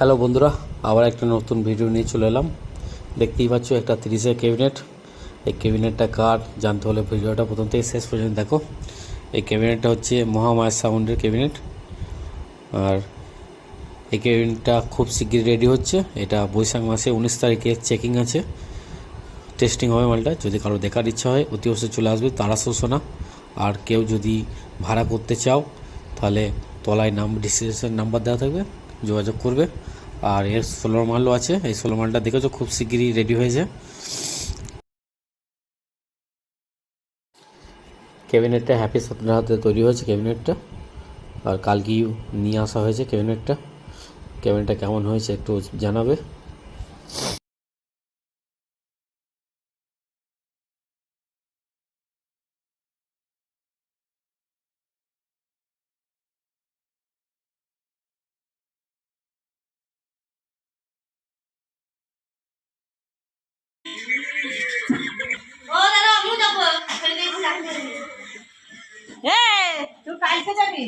Hello বন্ধুরা, আবার একটা নতুন ভিডিও নিয়ে চলে এলাম। দেখতেই পাচ্ছ একটা তিরিশের ক্যাবিনেট এই ক্যাবিনেটটা কার, জানতে হলে ভিডিওটা প্রথম থেকে শেষ পর্যন্ত দেখো। এই ক্যাবিনেটটা হচ্ছে মহামায়া সাউন্ডের ক্যাবিনেট আর এই ক্যাবিনেটটা খুব শিগগির রেডি হচ্ছে। এটা বৈশাখ মাসে উনিশ তারিখে চেকিং আছে। টেস্টিং হবে মালটা। যদি কারও দেখার ইচ্ছা হয়, অতি অবশ্যই চলে আসবে তারাশো সোনা আর কেউ যদি ভাড়া করতে চাও, তাহলে তলায় নাম ডিসক্রিপশন নাম্বার দেওয়া থাকবে। যোগাযোগ করবে। আর এর সোলার মালও আছে। এই সোলার মালটা দেখেছ, খুব শিগগিরই রেডি হয়েছে। ক্যাবিনেটটা হ্যাপি সাতটার হাতে তৈরি হয়েছে ক্যাবিনেটটা আর কালকেই নিয়ে আসা হয়েছে ক্যাবিনেটটা ক্যাবিনেটটা কেমন হয়েছে একটু জানাবে। তুই যাবি?